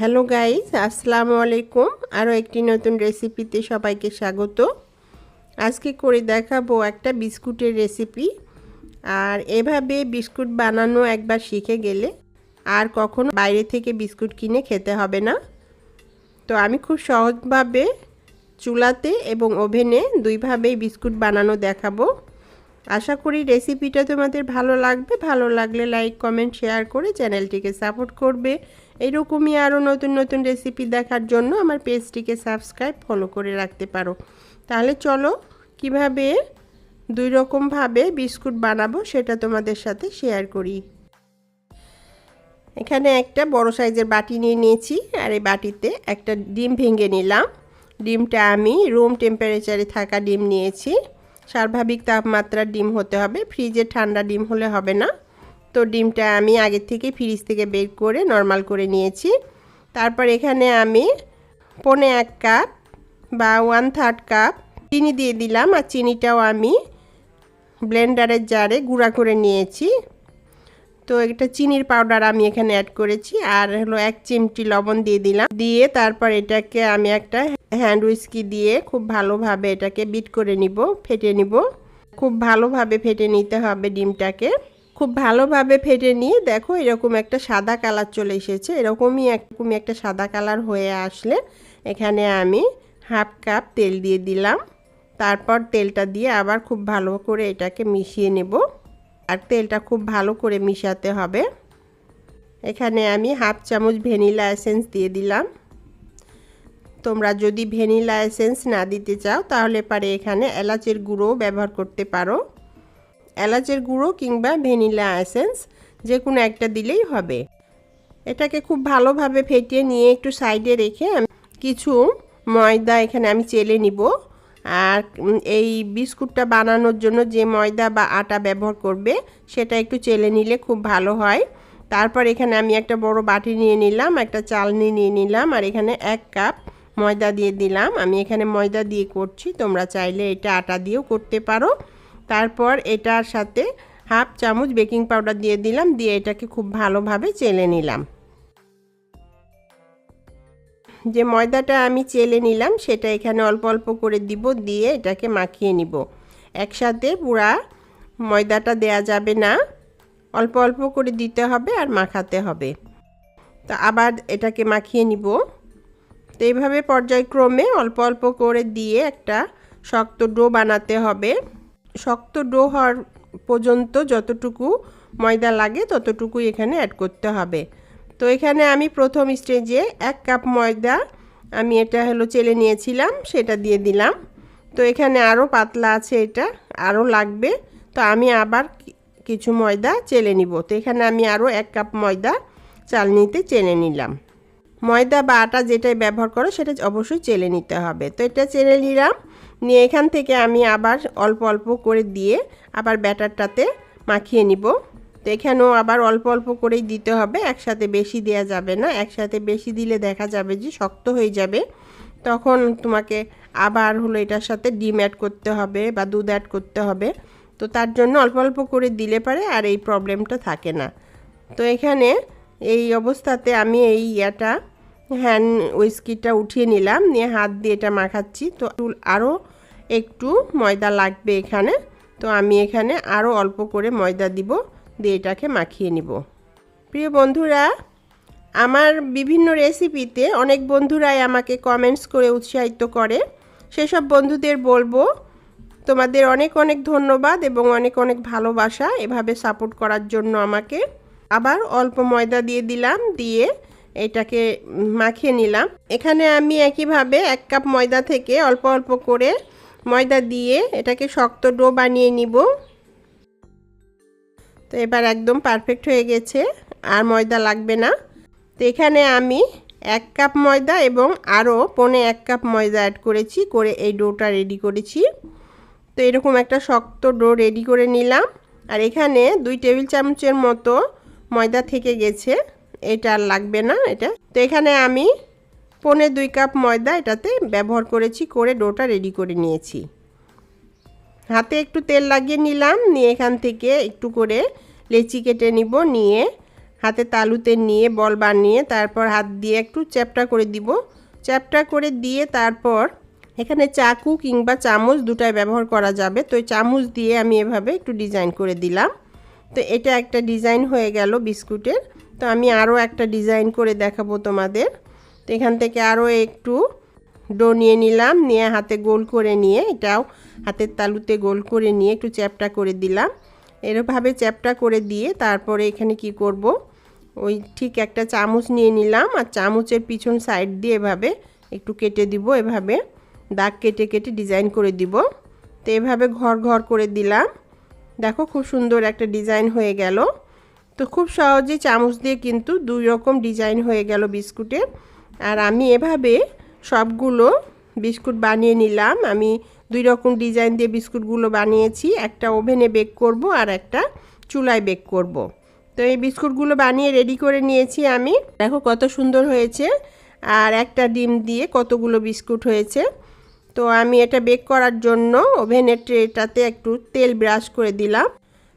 Hello guys আসসালামু আলাইকুম। আরও একটি নতুন রেসিপিতে সবাইকে স্বাগত। আজকে করে দেখাবো একটা বিস্কুটের রেসিপি। আর এভাবে বিস্কুট বানানো একবার শিখে গেলে আর কখনো বাইরে থেকে বিস্কুট কিনে খেতে হবে না। তো আমি খুব সহজভাবে চুলাতে এবং ওভেনে দুইভাবেই বিস্কুট বানানো দেখাবো। আশা করি রেসিপিটা তোমাদের ভালো লাগবে। ভালো লাগলে লাইক কমেন্ট শেয়ার করে চ্যানেলটিকে সাপোর্ট করবে। এইরকমই আরও নতুন নতুন রেসিপি দেখার জন্য আমার পেজটিকে সাবস্ক্রাইব ফলো করে রাখতে পারো। তাহলে চলো কীভাবে দুই রকমভাবে বিস্কুট বানাবো সেটা তোমাদের সাথে শেয়ার করি। এখানে একটা বড় সাইজের বাটি নিয়ে নিয়েছি আর এই বাটিতে একটা ডিম ভেঙে নিলাম। ডিমটা আমি রুম টেম্পারেচারে থাকা ডিম নিয়েছি। স্বাভাবিক তাপমাত্রার ডিম হতে হবে। ফ্রিজে ঠান্ডা ডিম হলে হবে না। তো ডিমটা আমি আগে থেকে ফ্রিজ থেকে বের করে নর্মাল করে নিয়েছি। তারপর এখানে আমি পনে এক কাপ বা ওয়ান থার্ড কাপ চিনি দিয়ে দিলাম আর চিনিটাও আমি ব্লেন্ডারের জারে গুঁড়া করে নিয়েছি। তো এটা চিনির পাউডার আমি এখানে অ্যাড করেছি। আর হলো এক চিমটি লবণ দিয়ে দিলাম। দিয়ে তারপর এটাকে আমি একটা হ্যান্ড উইস্কি দিয়ে খুব ভালোভাবে এটাকে বিট করে নিব, ফেটে নিব। খুব ভালোভাবে ফেটে নিতে হবে ডিমটাকে। খুব ভালোভাবে ফেটে নিয়ে দেখো এরকম একটা সাদা কালার চলে এসেছে। এরকমই একরকমই একটা সাদা কালার হয়ে আসলে এখানে আমি হাফ কাপ তেল দিয়ে দিলাম। তারপর তেলটা দিয়ে আবার খুব ভালো করে এটাকে মিশিয়ে নেব। আর তেলটা খুব ভালো করে মিশাতে হবে। এখানে আমি হাফ চামচ ভ্যানিলা এসেন্স দিয়ে দিলাম। তোমরা যদি ভ্যানিলা এসেন্স না দিতে চাও, তাহলে পারে এখানে এলাচের গুঁড়ো ব্যবহার করতে পারো। এলাচের গুঁড়ো কিংবা ভ্যানিলা এসেন্স, যে কোনো একটা দিলেই হবে। এটাকে খুব ভালোভাবে ফেটিয়ে নিয়ে একটু সাইডে রেখে কিছু ময়দা এখানে আমি চেলে নিব। আর এই বিস্কুটটা বানানোর জন্য যে ময়দা বা আটা ব্যবহার করবে, সেটা একটু চেলে নিলে খুব ভালো হয়। তারপর এখানে আমি একটা বড় বাটি নিয়ে নিলাম, একটা চালনি নিয়ে নিলাম, আর এখানে এক কাপ ময়দা দিয়ে দিলাম। আমি এখানে ময়দা দিয়ে করছি। তোমরা চাইলে এটা আটা দিয়েও করতে পারো। তারপর এটার সাথে হাফ চামচ বেকিং পাউডার দিয়ে দিলাম। দিয়ে এটাকে খুব ভালোভাবে চেলে নিলাম। যে ময়দাটা আমি চেলে নিলাম, সেটা এখানে অল্প অল্প করে দিব। দিয়ে এটাকে মাখিয়ে নিব। একসাথে পুরা ময়দাটা দেয়া যাবে না। অল্প অল্প করে দিতে হবে আর মাখাতে হবে। তো আবার এটাকে মাখিয়ে নিব। তো এইভাবে পর্যায়ক্রমে অল্প অল্প করে দিয়ে একটা শক্ত ডো বানাতে হবে। শক্ত ডো হওয়ার পর্যন্ত যতটুকু ময়দা লাগে ততটুকু এখানে অ্যাড করতে হবে। তো এখানে আমি প্রথম স্টেজে এক কাপ ময়দা আমি এটা হলো চেলে নিয়েছিলাম, সেটা দিয়ে দিলাম। তো এখানে আরও পাতলা আছে এটা আরও লাগবে। তো আমি আবার কিছু ময়দা চেলে নিব। তো এখানে আমি আরও এক কাপ ময়দা চালনিতে চেলে নিলাম। ময়দা বা আটা যেটাই ব্যবহার করো, সেটা অবশ্যই চেলে নিতে হবে। তো এটা চেলে নিলাম। নিয়ে এখান থেকে আমি আবার অল্প অল্প করে দিয়ে আবার ব্যাটারটাতে মাখিয়ে নিব। তো এখানেও আবার অল্প অল্প করেই দিতে হবে। একসাথে বেশি দেওয়া যাবে না। একসাথে বেশি দিলে দেখা যাবে যে শক্ত হয়ে যাবে। তখন তোমাকে আবার হলো এটার সাথে ডিম অ্যাড করতে হবে বা দুধ অ্যাড করতে হবে। তো তার জন্য অল্প অল্প করে দিলে পারে আর এই প্রবলেমটা থাকে না। তো এখানে এই অবস্থাতে আমি এই ইয়াটা হ্যান্ড উইস্কিটা উঠিয়ে নিলাম, নিয়ে হাত দিয়ে এটা মাখাচ্ছি। তো আরও একটু ময়দা লাগবে এখানে। তো আমি এখানে আরও অল্প করে ময়দা দিব, দিয়ে এটাকে মাখিয়ে নিব। প্রিয় বন্ধুরা, আমার বিভিন্ন রেসিপিতে অনেক বন্ধুরাই আমাকে কমেন্টস করে উৎসাহিত করে। সেসব বন্ধুদের বলব, তোমাদের অনেক অনেক ধন্যবাদ এবং অনেক অনেক ভালোবাসা এভাবে সাপোর্ট করার জন্য আমাকে। আবার অল্প ময়দা দিয়ে দিলাম, দিয়ে এটাকে মাখিয়ে নিলাম। এখানে আমি একইভাবে এক কাপ ময়দা থেকে অল্প অল্প করে ময়দা দিয়ে এটাকে শক্ত ডো বানিয়ে নিব। তো এবার একদম পারফেক্ট হয়ে গেছে, আর ময়দা লাগবে না। তো এখানে আমি এক কাপ ময়দা এবং আরও পনে এক কাপ ময়দা অ্যাড করেছি, করে এই ডোটা রেডি করেছি। তো এরকম একটা শক্ত ডো রেডি করে নিলাম। আর এখানে দুই টেবিল চামচের মতো ময়দা থেকে গেছে। এটা আর লাগবে না এটা। তো এখানে আমি পনে দুই কাপ ময়দা এটাতে ব্যবহার করেছি, করে ডোটা রেডি করে নিয়েছি। হাতে একটু তেল লাগিয়ে নিলাম, নিয়ে এখান থেকে একটু করে লেচি কেটে নিব, নিয়ে হাতে তালুতে নিয়ে বল বানিয়ে তারপর হাত দিয়ে একটু চ্যাপটা করে দিব। চ্যাপটা করে দিয়ে তারপর এখানে চাকু কিংবা চামচ দুটাই ব্যবহার করা যাবে। তো চামচ দিয়ে আমি এভাবে একটু ডিজাইন করে দিলাম। তো এটা একটা ডিজাইন হয়ে গেল বিস্কুটের। তো আমি আরও একটা ডিজাইন করে দেখাবো তোমাদের। তো এখান থেকে আরও একটু ডো নিয়ে নিলাম, নিয়ে হাতে গোল করে নিয়ে, এটাও হাতের তালুতে গোল করে নিয়ে একটু চ্যাপটা করে দিলাম। এরভাবে চ্যাপটা করে দিয়ে তারপরে এখানে কি করব? ওই ঠিক একটা চামচ নিয়ে নিলাম আর চামচের পিছন সাইড দিয়ে এভাবে একটু কেটে দিব, এভাবে দাগ কেটে কেটে ডিজাইন করে দিব। তো এভাবে ঘর ঘর করে দিলাম। দেখো খুব সুন্দর একটা ডিজাইন হয়ে গেল। তো খুব সহজে চামচ দিয়ে কিন্তু দুই রকম ডিজাইন হয়ে গেল বিস্কুটের আর আমি এভাবে সবগুলো বিস্কুট বানিয়ে নিলাম। আমি দুই রকম ডিজাইন দিয়ে বিস্কুটগুলো বানিয়েছি। একটা ওভেনে বেক করব আর একটা চুলায় বেক করব। তো এই বিস্কুটগুলো বানিয়ে রেডি করে নিয়েছি আমি। দেখো কত সুন্দর হয়েছে। আর একটা ডিম দিয়ে কতগুলো বিস্কুট হয়েছে। তো আমি এটা বেক করার জন্য ওভেনের ট্রেটাতে একটু তেল ব্রাশ করে দিলাম।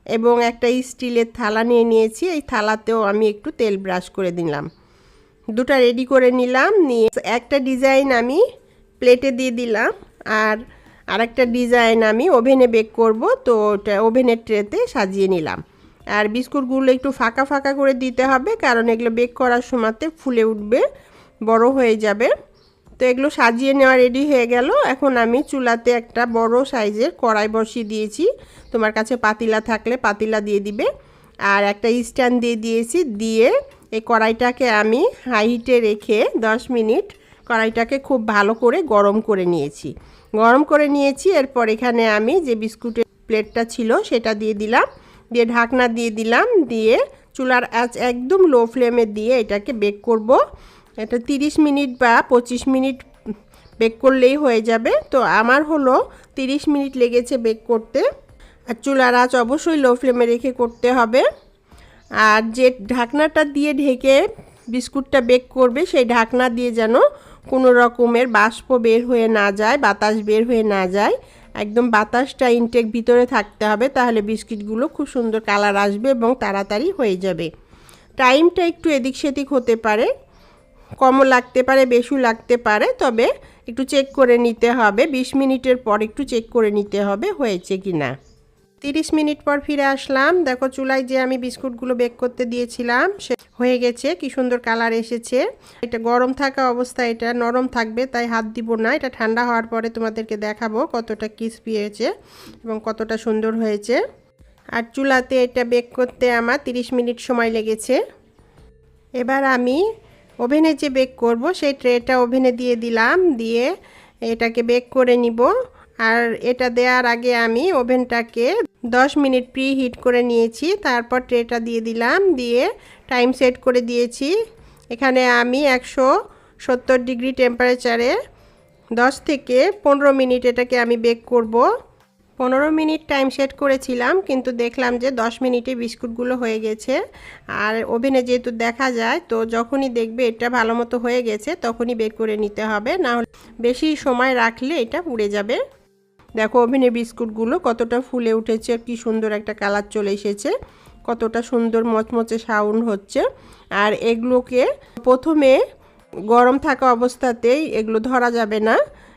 এবং একটা স্টিলের থালা নিয়ে নিয়েছি। এই থালাতেও আমি একটু তেল ব্রাশ করে দিলাম। দুটা রেডি করে নিলাম, নিয়ে একটা ডিজাইন আমি প্লেটে দিয়ে দিলাম আর আরেকটা ডিজাইন আমি ওভেনে বেক করব, তো ওটা ওভেনের ট্রেতে সাজিয়ে নিলাম। আর বিস্কুটগুলো একটু ফাঁকা ফাঁকা করে দিতে হবে, কারণ এগুলো বেক করার সময়তে ফুলে উঠবে, বড় হয়ে যাবে। তো এগুলো সাজিয়ে নেওয়া রেডি হয়ে গেল। এখন আমি চুলাতে একটা বড় সাইজের কড়াই বসিয়ে দিয়েছি। তোমার কাছে পাতিলা থাকলে পাতিলা দিয়ে দিবে। আর একটা স্ট্যান্ড দিয়ে দিয়েছি। দিয়ে এই কড়াইটাকে আমি হাইটে রেখে 10 মিনিট কড়াইটাকে খুব ভালো করে গরম করে নিয়েছি। গরম করে নিয়েছি। এরপর এখানে আমি যে বিস্কুটের প্লেটটা ছিল সেটা দিয়ে দিলাম। দিয়ে ঢাকনা দিয়ে দিলাম। দিয়ে চুলার আঁচ একদম লো ফ্লেমে দিয়ে এটাকে বেক করব। এটা 30 মিনিট বা 25 মিনিট বেক করলেই হয়ে যাবে। তো আমার হলো 30 মিনিট লেগেছে বেক করতে। আর চুলার আঁচ অবশ্যই লো ফ্লেমে রেখে করতে হবে। আর যে ঢাকনাটা দিয়ে ঢেকে বিস্কুটটা বেক করবে, সেই ঢাকনা দিয়ে যেন কোনো রকমের বাষ্প বের হয়ে না যায়, বাতাস বের হয়ে না যায়। একদম বাতাসটা ইনটেক ভিতরে থাকতে হবে, তাহলে বিস্কিটগুলো খুব সুন্দর কালার আসবে এবং তাড়াতাড়ি হয়ে যাবে। টাইমটা একটু এদিক সেদিক হতে পারে। কমও লাগতে পারে, বেশিও লাগতে পারে, তবে একটু চেক করে নিতে হবে। 20 মিনিটের পর একটু চেক করে নিতে হবে হয়েছে কি না। তিরিশ মিনিট পর ফিরে আসলাম। দেখো চুলায় যে আমি বিস্কুটগুলো বেক করতে দিয়েছিলাম, সে হয়ে গেছে। কি সুন্দর কালার এসেছে। এটা গরম থাকা অবস্থায়, এটা নরম থাকবে, তাই হাত দিব না। এটা ঠান্ডা হওয়ার পরে তোমাদেরকে দেখাবো কতটা ক্রিসপি হয়েছে এবং কতটা সুন্দর হয়েছে। আর চুলাতে এটা বেক করতে আমার 30 মিনিট সময় লেগেছে। এবার আমি ওভেনে যে বেক করব, সেই ট্রেটা ওভেনে দিয়ে দিলাম, দিয়ে এটাকে বেক করে নিব। আর এটা দেওয়ার আগে আমি ওভেনটাকে 10 মিনিট প্রি হিট করে নিয়েছি, তারপর ট্রেটা দিয়ে দিলাম, দিয়ে টাইম সেট করে দিয়েছি। এখানে আমি একশো সত্তর ডিগ্রি টেম্পারেচারে 10 থেকে পনেরো মিনিট এটাকে আমি বেক করব। পনেরো মিনিট টাইম সেট করেছিলাম, কিন্তু দেখলাম যে 10 মিনিটে বিস্কুটগুলো হয়ে গেছে। আর ওভেনে যেহেতু দেখা যায়, তো যখনই দেখবে এটা ভালো মতো হয়ে গেছে, তখনই বের করে নিতে হবে। না হলে বেশি সময় রাখলে এটা পুড়ে যাবে। দেখো ওভেনে বিস্কুটগুলো কতটা ফুলে উঠেছে কি সুন্দর একটা কালার চলে এসেছে। কতটা সুন্দর মচমচে সাউন্ড হচ্ছে। আর এগুলোকে প্রথমে গরম থাকা অবস্থাতেই এগুলো ধরা যাবে না।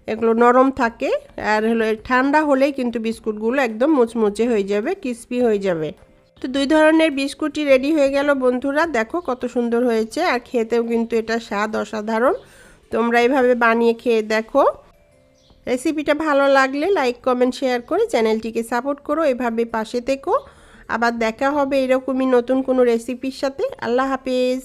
এগুলো নরম থাকে। আর হলো ঠান্ডা হলেই কিন্তু বিস্কুটগুলো একদম মুচমুচে হয়ে যাবে, ক্রিস্পি হয়ে যাবে। তো দুই ধরনের বিস্কুটই রেডি হয়ে গেল বন্ধুরা। দেখো কত সুন্দর হয়েছে। আর খেতেও কিন্তু এটা স্বাদ অসাধারণ। তোমরা এইভাবে বানিয়ে খেয়ে দেখো। রেসিপিটা ভালো লাগলে লাইক, কমেন্ট, শেয়ার করে চ্যানেলটিকে সাপোর্ট করো। এভাবে পাশে থেকো। আবার দেখা হবে এরকমই নতুন কোনো রেসিপির সাথে। আল্লাহ হাফেজ।